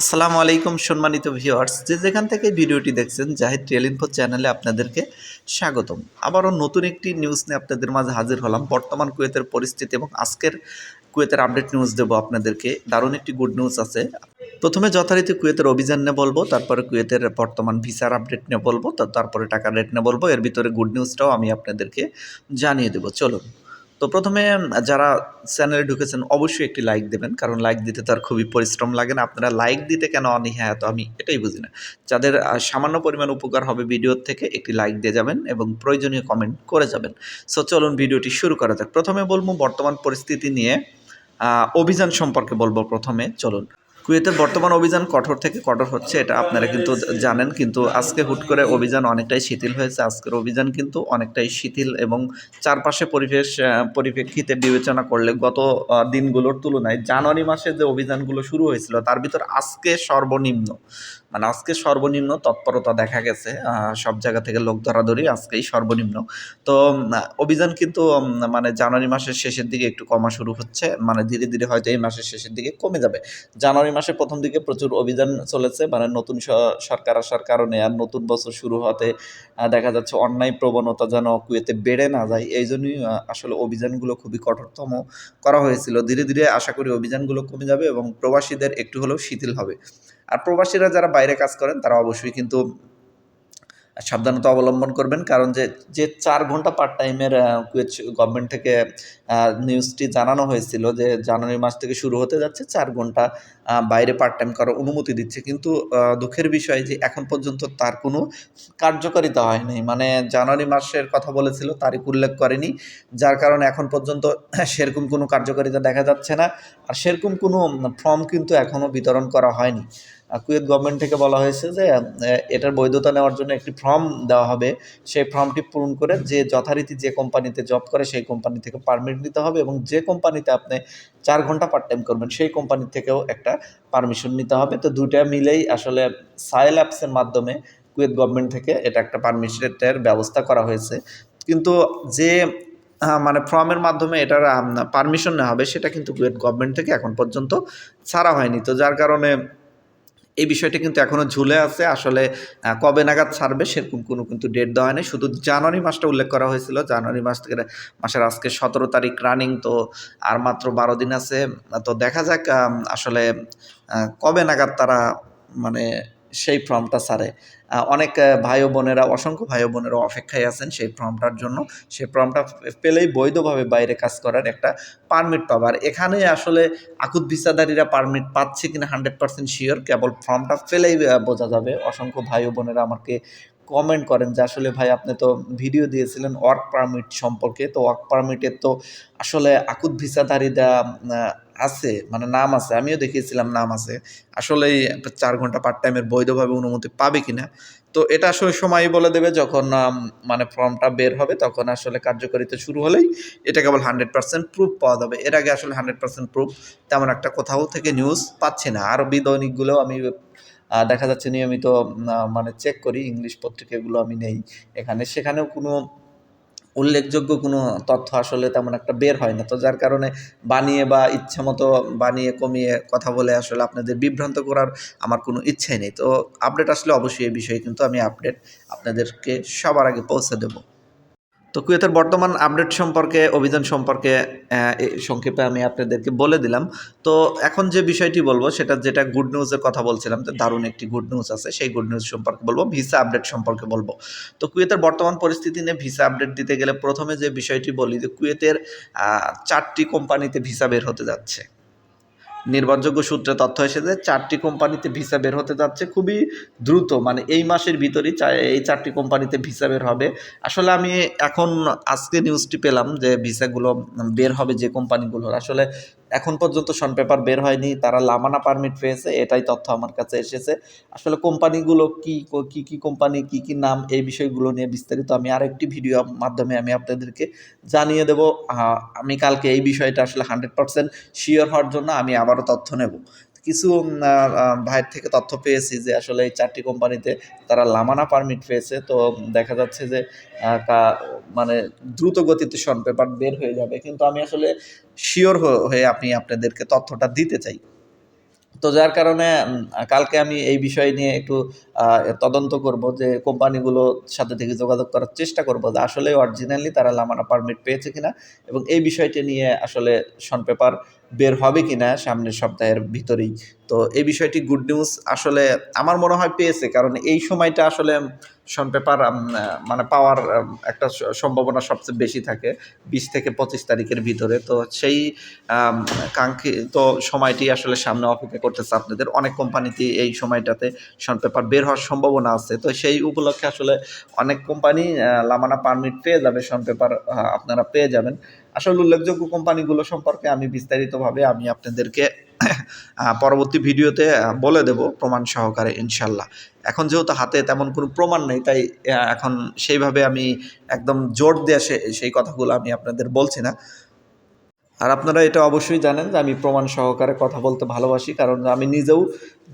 আসসালামু আলাইকুম সম্মানিত ভিউয়ার্স, যে যেখান থেকে ভিডিওটি দেখছেন, জাহিদ রিয়েল ইনফো চ্যানেলে আপনাদেরকে স্বাগতম। আবারও নতুন একটি নিউজ নিয়ে আপনাদের মাঝে হাজির হলাম। বর্তমান কুয়েতের পরিস্থিতি এবং আজকের কুয়েতের আপডেট নিউজ দেবো আপনাদেরকে। দারুণ একটি গুড নিউজ আছে। প্রথমে যথারীতি কুয়েতের অভিযান নিয়ে বলব, তারপরে কুয়েতের বর্তমান ভিসার আপডেট নিয়ে বলব তারপরে টাকার রেট নিয়ে বলব, এর ভিতরে গুড নিউজটাও আমি আপনাদেরকে জানিয়ে দেবো। চলুন। তো প্রথমে যারা চ্যানেলে ঢুকেছেন, অবশ্যই একটি লাইক দেবেন। কারণ লাইক দিতে তার খুবই পরিশ্রম লাগে না। আপনারা লাইক দিতে কেন অনীহা? এত আমি এটাই বুঝি না। যাদের সামান্য পরিমাণ উপকার হবে ভিডিওর থেকে, একটি লাইক দিয়ে যাবেন এবং প্রয়োজনীয় কমেন্ট করে যাবেন। সো চলুন ভিডিওটি শুরু করা যাক। প্রথমে বলব, বর্তমান পরিস্থিতি নিয়ে অভিযান সম্পর্কে বলব প্রথমে। চলুন। কুয়েতের বর্তমান অভিযান কঠোর থেকে কঠোর হচ্ছে, এটা আপনারা কিন্তু জানেন। কিন্তু আজকে হুট করে অভিযান অনেকটাই শিথিল হয়েছে। আজকের অভিযান কিন্তু অনেকটাই শিথিল এবং চারপাশে পরিবেশ পরিপ্রেক্ষিতে বিবেচনা করলে গত দিনগুলোর তুলনায় জানুয়ারি মাসে যে অভিযানগুলো শুরু হয়েছিল, তার ভিতর আজকে সর্বনিম্ন মানে আজকে সর্বনিম্ন তৎপরতা দেখা গেছে সব জায়গা থেকে লোক ধরাধরি আজকেই সর্বনিম্ন। তো অভিযান কিন্তু মানে জানুয়ারি মাসের শেষের দিকে একটু কমা শুরু হচ্ছে মানে ধীরে ধীরে হয়তো এই মাসের শেষের দিকে কমে যাবে। জানুয়ারি মাসের প্রথম দিকে প্রচুর অভিযান চলেছে মানে নতুন সরকার আসার কারণে আর নতুন বছর শুরু হতে দেখা যাচ্ছে অন্যায় প্রবণতা যেন কুয়েতে বেড়ে না যায়, এই জন্যই আসলে অভিযানগুলো খুবই কঠোরতম করা হয়েছিল। ধীরে ধীরে আশা করি অভিযানগুলো কমে যাবে এবং প্রবাসীদের একটু হলেও শিথিল হবে। আর প্রবাসীরা যারা বাইরে কাজ করেন, তারা অবশ্যই কিন্তু সাবধানতা অবলম্বন করবেন। কারণ যে যে চার ঘণ্টা পার্ট টাইমের কুয়েত গভর্নমেন্ট থেকে নিউজটি জানানো হয়েছিল যে, জানুয়ারি মাস থেকে শুরু হতে যাচ্ছে, চার ঘণ্টা বাইরে পার্ট টাইম করার অনুমতি দিচ্ছে। কিন্তু দুঃখের বিষয় যে, এখন পর্যন্ত তার কোনো কার্যকারিতা হয়নি। মানে জানুয়ারি মাসের কথা বলেছিল তারিখ উল্লেখ করেনি। যার কারণে এখন পর্যন্ত সেরকম কোনো কার্যকারিতা দেখা যাচ্ছে না। আর সেরকম কোনো ফর্ম কিন্তু এখনও বিতরণ করা হয়নি। কুয়েত গভর্নমেন্ট থেকে বলা হয়েছে যে এটার বৈধতা নেওয়ার জন্য একটি ফর্ম দেওয়া হবে। সেই ফর্মটি পূরণ করে যে যথারীতি যে কোম্পানিতে জব করে, সেই কোম্পানি থেকে পারমিট নিতে হবে এবং যে কোম্পানিতে আপনি চার ঘণ্টা পার্ট টাইম করবেন, সেই কোম্পানি থেকেও একটা পারমিশন নিতে হবে। তো দুইটা মিলেই আসলে সাইল অ্যাপসের মাধ্যমে কুয়েত গভর্নমেন্ট থেকে এটা একটা পারমিশনের ব্যবস্থা করা হয়েছে। কিন্তু যে মানে ফর্মের মাধ্যমে এটার পারমিশন নেওয়া হবে, সেটা কিন্তু কুয়েত গভর্নমেন্ট থেকে এখন পর্যন্ত ছাড়া হয়নি। তো যার কারণে এই বিষয়টা কিন্তু এখনও ঝুলে আছে। আসলে কবে নাগাদ ছাড়বে সেরকম কোনো কিন্তু ডেট দেওয়া হয়নি। শুধু জানুয়ারি মাসটা উল্লেখ করা হয়েছিল। জানুয়ারি মাস থেকে মাসের আজকে সতেরো তারিখ রানিং তো আর মাত্র বারো দিন আছে। তো দেখা যাক আসলে কবে নাগাদ তারা মানে সেই ফর্মটা ছাড়ে অনেক ভাই বোনেরা, অসংখ্য ভাই বোনেরা অপেক্ষায় আছেন সেই ফর্মটার জন্য। সেই ফর্মটা পেলেই বৈধভাবে বাইরে কাজ করার একটা পারমিট পাবার এখানে আসলে আকুত ভিসাদারীরা পারমিট পাচ্ছে কিনা হান্ড্রেড পার্সেন্ট শিওর কেবল ফর্মটা ফেলেই বোঝা যাবে। অসংখ্য ভাই বোনেরা আমাকে কমেন্ট করেন যে আসলে ভাই আপনি তো ভিডিও দিয়েছিলেন ওয়ার্ক পারমিট সম্পর্কে। তো ওয়ার্ক পারমিটের তো আসলে আকুত ভিসাধারীরা আছে মানে নাম আছে, আমিও দেখিয়েছিলাম নাম আছে। আসলেই চার ঘণ্টা পার্ট টাইমের বৈধভাবে অনুমতি পাবে কিনা। তো এটা আসলে সময় বলে দেবে যখন মানে ফর্মটা বের হবে, তখন আসলে কার্যকারিতা শুরু হলেই এটা কেবল হান্ড্রেড পার্সেন্ট প্রুফ পাওয়া যাবে। এর আগে আসলে হান্ড্রেড পার্সেন্ট প্রুফ তেমন একটা কোথাও থেকে নিউজ পাচ্ছি না। আরবি দৈনিকগুলোও আমি দেখা যাচ্ছে নিয়মিত মানে চেক করি ইংলিশ পত্রিকাগুলো আমি নেই এখানে। সেখানেও কোনো উল্লেখযোগ্য কোনো তথ্য আসলে তেমন একটা বের হয় না। তো যার কারণে বানিয়ে বা ইচ্ছা মতো বানিয়ে কমিয়ে কথা বলে আসলে আপনাদের বিভ্রান্ত করার আমার কোনো ইচ্ছাই নেই। তো আপডেট আসলে অবশ্যই এই বিষয়ে কিন্তু আমি আপডেট আপনাদেরকে সবার আগে পৌঁছে দেবো। তো কুয়েতের বর্তমান আপডেট সম্পর্কে, অভিযান সম্পর্কে সংক্ষেপে আমি আপনাদেরকে বলে দিলাম। তো এখন যে বিষয়টি বলব, সেটা যেটা গুড নিউজের কথা বলছিলাম, যে দারুণ একটি গুড নিউজ আছে, সেই গুড নিউজ সম্পর্কে বলব ভিসা আপডেট সম্পর্কে বলব। তো কুয়েতের বর্তমান পরিস্থিতি নিয়ে ভিসা আপডেট দিতে গেলে প্রথমে যে বিষয়টি বলি, যে কুয়েতের চারটি কোম্পানিতে ভিসা বের হতে যাচ্ছে। নির্ভরযোগ্য সূত্রে তথ্য এসেছে, চারটি কোম্পানিতে ভিসা বের হতে যাচ্ছে খুবই দ্রুত। মানে এই মাসের ভিতরেই এই চারটি কোম্পানিতে ভিসা বের হবে। আসলে আমি এখন আজকে নিউজটি পেলাম যে ভিসাগুলো বের হবে যে কোম্পানিগুলোর। আসলে এখন পর্যন্ত সন পেপার বের হয়নি, তারা লামানা পারমিট পেয়েছে, এটাই তথ্য আমার কাছে এসেছে। আসলে কোম্পানিগুলো কি কি কি কোম্পানি, কি কি নাম, এই বিষয়গুলো নিয়ে বিস্তারিত আমি আরেকটি ভিডিও মাধ্যমে আমি আপনাদেরকে জানিয়ে দেব। আমি কালকে এই বিষয়টা আসলে হান্ড্রেড পার্সেন্ট শিওর হওয়ার জন্য আমি আবারও তথ্য নেব। কিছু ভাইয়ের থেকে তথ্য পেয়েছি যে আসলে এই চারটি কোম্পানিতে তারা লামানা পারমিট পেয়েছে। তো দেখা যাচ্ছে যে কা- মানে দ্রুত গতিতে শন পেপার বের হয়ে যাবে। কিন্তু আমি আসলে শিওর হয়ে আপনি আপনাদেরকে তথ্যটা দিতে চাই। তো যার কারণে কালকে আমি এই বিষয় নিয়ে একটু তদন্ত করব যে কোম্পানিগুলোর সাথে থেকে যোগাযোগ করার চেষ্টা করব যে আসলে অরিজিনালি তারা লামানা পারমিট পেয়েছে কিনা এবং এই বিষয়টি নিয়ে আসলে শন পেপার বের হবে কিনা সামনের সপ্তাহের ভিতরেই। তো এই বিষয়টি গুড নিউজ আসলে আমার মনে হয় পেয়েছে, কারণ এই সময়টা আসলে শন পেপার মানে পাওয়ার একটা সম্ভাবনা সবচেয়ে বেশি থাকে বিশ থেকে পঁচিশ তারিখের ভিতরে। তো সেই কাঙ্ক্ষিত সময়টি আসলে সামনে অপেক্ষা করতেছে আপনাদের। অনেক কোম্পানিতে এই সময়টাতে শন পেপার বের হওয়ার সম্ভাবনা আছে। তো সেই উপলক্ষে আসলে অনেক কোম্পানি লামানা পারমিট পেয়ে যাবে শন পেপার আপনারা পেয়ে যাবেন। আসলে উল্লেখযোগ্য কোম্পানিগুলো সম্পর্কে আমি বিস্তারিতভাবে আমি আপনাদেরকে পরবর্তী ভিডিওতে বলে দেব প্রমাণ সহকারে, ইনশাল্লাহ। এখন যেহেতু হাতে তেমন কোনো প্রমাণ নেই, তাই এখন সেইভাবে আমি একদম জোর দিয়ে সেই কথাগুলো আমি আপনাদের বলছি না। আর আপনারা এটা অবশ্যই জানেন যে আমি প্রমাণ সহকারে কথা বলতে ভালোবাসি, কারণ আমি নিজেও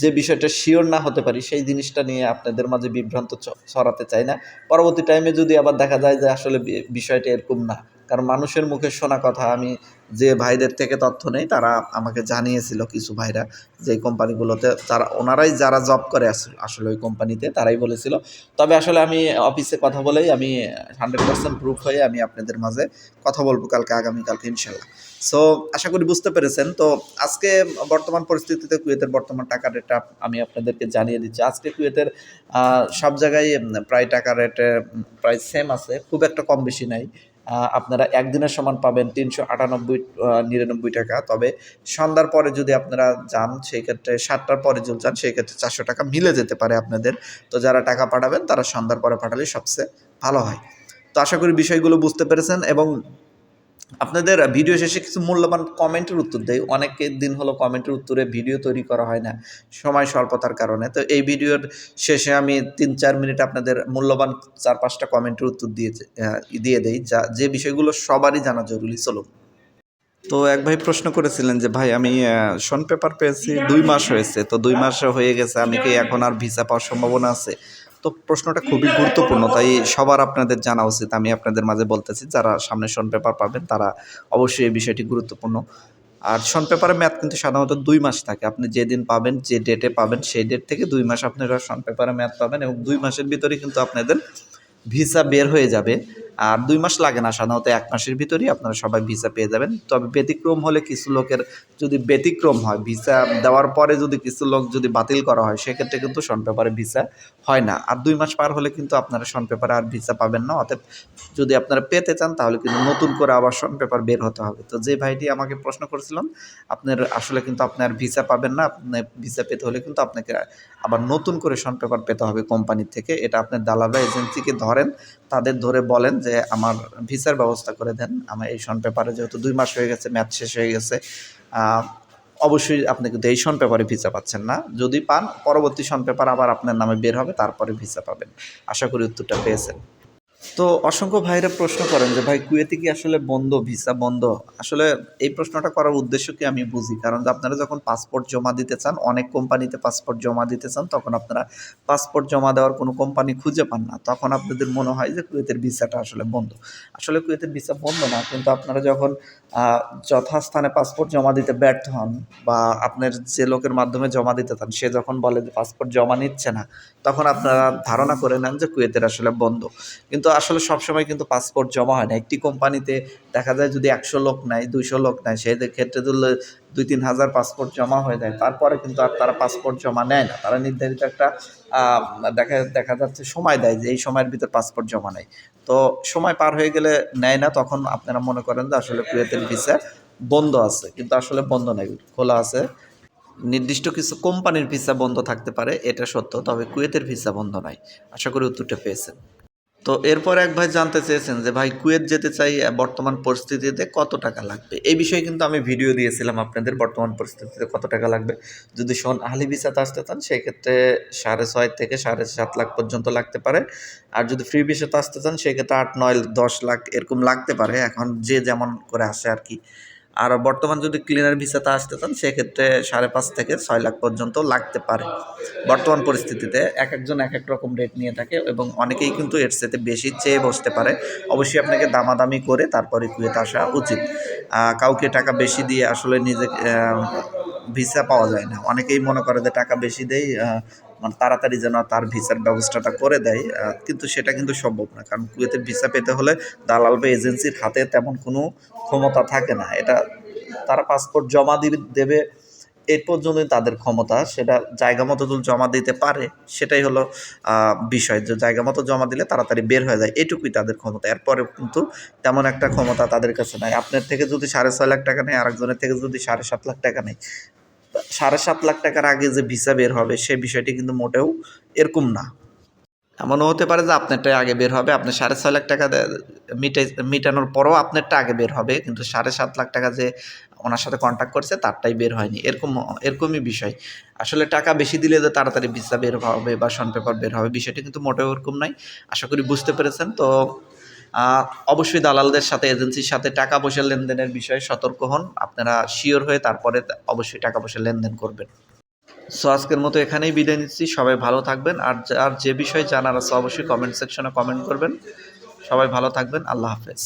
যে বিষয়টা শিওর না হতে পারি, সেই জিনিসটা নিয়ে আপনাদের মাঝে বিভ্রান্ত ছড়াতে চাই না। পরবর্তী টাইমে যদি আবার দেখা যায় যে আসলে বিষয়টা এরকম না কারণ মানুষের মুখে শোনা কথা আমি যে ভাইদের থেকে তথ্য নেই, তারা আমাকে জানিয়েছিল কিছু ভাইরা যে কোম্পানিগুলোতে তারা, ওনারাই যারা জব করে আস- আসলে ওই কোম্পানিতে, তারাই বলেছিল। তবে আসলে আমি অফিসে কথা বলেই আমি হান্ড্রেড পার্সেন্ট প্রুফ হয়ে আমি আপনাদের মাঝে কথা বলব কালকে, আগামীকালকে ইনশাল্লাহ সো আশা করি বুঝতে পেরেছেন। তো আজকে বর্তমান পরিস্থিতিতে কুয়েতের বর্তমান টাকা রেটটা আমি আপনাদেরকে জানিয়ে দিচ্ছি। আজকে কুয়েতের সব জায়গায় প্রায় টাকা রেটে প্রায় সেম আছে। খুব একটা কম বেশি নাই। আপনারা একদিনের সমান পাবেন তিনশো আটানব্বই নিরানব্বই টাকা। তবে সন্ধ্যার পরে যদি আপনারা যান সেই ক্ষেত্রে সাতটার পরে যদি যান সেই ক্ষেত্রে চারশো টাকা মিলে যেতে পারে আপনাদের। তো যারা টাকা পাঠাবেন, তারা সন্ধ্যার পরে পাঠালে সবচেয়ে ভালো হয়। তো আশা করি বিষয়গুলো বুঝতে পেরেছেন এবং আপনাদের ভিডিও শেষে কিছু মূল্যবান কমেন্টের উত্তর দেয় অনেক দিন হলো কমেন্টের উত্তরে ভিডিও তৈরি করা হয় না, সময় স্বল্পতার কারণে। তো এই ভিডিওর শেষে আমি তিন চার মিনিট আপনাদের মূল্যবান চার পাঁচটা কমেন্টের উত্তর দিয়ে দিয়ে দেই। যা, যে বিষয়গুলো সবারই জানা জরুরি। চলুন। তো এক ভাই প্রশ্ন করেছিলেন যে, ভাই, আমি শন পেপার পেয়েছি, দুই মাস হয়েছে। তো দুই মাস হয়ে গেছে, আমি কি এখন আর ভিসা পাওয়ার সম্ভাবনা আছে? তো প্রশ্নটা খুবই গুরুত্বপূর্ণ, তাই সবার আপনাদের জানা উচিত। আমি আপনাদের মাঝে বলতেছি, যারা সামনে শন পেপার পাবেন, তারা অবশ্যই এই বিষয়টি গুরুত্বপূর্ণ। আর শন পেপারের মেয়াদ কিন্তু সাধারণত দুই মাস থাকে। আপনি যেদিন পাবেন, যে ডেটে পাবেন, সেই ডেট থেকে দুই মাস আপনারা শন পেপারের মেয়াদ পাবেন এবং দুই মাসের ভিতরে কিন্তু আপনাদের ভিসা বের হয়ে যাবে। আর দুই মাস লাগে না, সাধারণত এক মাসের ভিতরেই আপনারা সবাই ভিসা পেয়ে যাবেন। তবে ব্যতিক্রম হলে কিছু লোকের যদি ব্যতিক্রম হয় ভিসা দেওয়ার পরে যদি কিছু লোক যদি বাতিল করা হয়, সেক্ষেত্রে কিন্তু শন পেপারে ভিসা হয় না। আর দুই মাস পার হলে কিন্তু আপনারা শন পেপারে আর ভিসা পাবেন না। অতএব যদি আপনারা পেতে চান, তাহলে কিন্তু নতুন করে আবার শন পেপার বের হতে হবে। তো যে ভাইটি আমাকে প্রশ্ন করেছিলেন, আপনার আসলে কিন্তু আপনার ভিসা পাবেন না, আপনি ভিসা পেতে হলে কিন্তু আপনাকে আবার নতুন করে শন পেপার পেতে হবে কোম্পানির থেকে। এটা আপনার দালালা এজেন্সিকে ধরেন, তাদের ধরে বলেন যে আমার ভিসার ব্যবস্থা করে দেন। আমার এই শন পেপারে যেহেতু দুই মাস হয়ে গেছে ম্যাচ শেষ হয়ে গেছে অবশ্যই আপনি কিন্তু এই শন পেপারে ভিসা পাচ্ছেন না। যদি পান, পরবর্তী সন পেপার আবার আপনার নামে বের হবে, তারপরে ভিসা পাবেন। আশা করি উত্তরটা পেয়েছেন। তো অসংখ্য ভাইরা প্রশ্ন করেন যে, ভাই, কুয়েতে কি আসলে বন্ধ, ভিসা বন্ধ? আসলে এই প্রশ্নটা করার উদ্দেশ্য কি আমি বুঝি? কারণ আপনারা যখন পাসপোর্ট জমা দিতে চান, অনেক কোম্পানিতে পাসপোর্ট জমা দিতে চান, তখন আপনারা পাসপোর্ট জমা দেওয়ার কোনো কোম্পানি খুঁজে পান না। তখন আপনাদের মনে হয় যে, কুয়েতের ভিসাটা আসলে বন্ধ। আসলে কুয়েতের ভিসা বন্ধ না, কিন্তু আপনারা যখন যথাস্থানে পাসপোর্ট জমা দিতে ব্যর্থ হন বা আপনার যে লোকের মাধ্যমে জমা দিতে চান, সে যখন বলে যে, পাসপোর্ট জমা নিচ্ছে না, তখন আপনারা ধারণা করে নেন যে, কুয়েতের আসলে বন্ধ। কিন্তু আসলে সবসময় কিন্তু পাসপোর্ট জমা হয় না। একটি কোম্পানিতে দেখা যায় যদি একশো লোক নেয়, দুইশো লোক নেয় সেই ক্ষেত্রে তুললে দুই তিন হাজার পাসপোর্ট জমা হয়ে যায়। তারপরে কিন্তু আর তারা পাসপোর্ট জমা নেয় না। তারা নির্ধারিত একটা দেখা দেখা যাচ্ছে সময় দেয় যে এই সময়ের ভিতর পাসপোর্ট জমা নেয়। তো সময় পার হয়ে গেলে নেয় না। তখন আপনারা মনে করেন যে আসলে কুয়েতের ভিসা বন্ধ আছে। কিন্তু আসলে বন্ধ নেই, খোলা আছে। নির্দিষ্ট কিছু কোম্পানির ভিসা বন্ধ থাকতে পারে, এটা সত্য। তবে কুয়েতের ভিসা বন্ধ নাই। আশা করি উত্তরটা পেয়েছেন। তো এরপর এক ভাই জানতে চেয়েছেন যে, ভাই, কুয়েত যেতে চাই বর্তমান পরিস্থিতিতে কত টাকা লাগবে? এই বিষয়ে কিন্তু আমি ভিডিও দিয়েছিলাম আপনাদের বর্তমান পরিস্থিতিতে কত টাকা লাগবে। যদি শোন আহলি ভিসাতে আসতে চান, সেক্ষেত্রে সাড়ে ছয় থেকে সাড়ে সাত লাখ পর্যন্ত লাগতে পারে। আর যদি ফ্রি ভিসাতে আসতে চান, সেক্ষেত্রে আট, নয়, দশ লাখ এরকম লাগতে পারে। এখন যে যেমন করে আসে আর কি। আর বর্তমান যদি ক্লিনার ভিসাতে আসতে চান, সেক্ষেত্রে সাড়ে পাঁচ থেকে ছয় লাখ পর্যন্ত লাগতে পারে। বর্তমান পরিস্থিতিতে এক একজন এক এক রকম রেট নিয়ে থাকে এবং অনেকেই কিন্তু এর সাথে বেশি চেয়ে বসতে পারে। অবশ্যই আপনাকে দামাদামি করে তারপরে কুয়েতে আসা উচিত। কাউকে টাকা বেশি দিয়ে আসলে নিজে ভিসা পাওয়া যায় না। অনেকেই মনে করে যে টাকা বেশি দেয় মানে তাড়াতাড়ি যেন তার ভিসার ব্যবস্থাটা করে দেয় কিন্তু সেটা কিন্তু সম্ভব না। কারণ কুয়েতের ভিসা পেতে হলে দালাল বা এজেন্সির হাতে তেমন কোনো ক্ষমতা থাকে না। এটা তারা পাসপোর্ট জমা দিবে, দেবে এই পর্যন্তই তাদের ক্ষমতা। সেটা জায়গা মতো জমা দিতে পারে, সেটাই হলো বিষয়। যে জায়গা মতো জমা দিলে তাড়াতাড়ি বের হয়ে যায়, এটুকুই তাদের ক্ষমতা। এরপরে কিন্তু তেমন একটা ক্ষমতা তাদের কাছে নাই। আপনার থেকে যদি সাড়ে ছয় লাখ টাকা নেয়, আরেকজনের থেকে যদি সাড়ে সাত লাখ টাকা নেয় সাড়ে সাত লাখ টাকার আগে যে ভিসা বের হবে, সে বিষয়টি কিন্তু মোটেও এরকম না। এমনও হতে পারে যে আপনারটাই আগে বের হবে, আপনি সাড়ে ছয় লাখ টাকা মিটাই মিটানোর পরও আপনারটা আগে বের হবে, কিন্তু সাড়ে সাত লাখ টাকা যে ওনার সাথে কন্ট্যাক্ট করছে, তারটাই বের হয়নি। এরকম, এরকমই বিষয়। আসলে টাকা বেশি দিলে যে তাড়াতাড়ি ভিসা বের হবে বা শন পেপার বের হবে, বিষয়টি কিন্তু মোটেও এরকম নাই আশা করি বুঝতে পেরেছেন। তো অবশ্যই দালালদের সাথে, এজেন্সির সাথে টাকা পয়সা লেনদেনের বিষয়ে সতর্ক হন। আপনারা শিওর হয়ে তারপরে অবশ্যই টাকা পয়সা লেনদেন করবেন। সো আজকের মতো এখানেই বিদায় নিচ্ছি। সবাই ভালো থাকবেন। আর আর যে বিষয়ে জানার আছে, অবশ্যই কমেন্ট সেকশনে কমেন্ট করবেন। সবাই ভালো থাকবেন। আল্লাহ হাফেজ।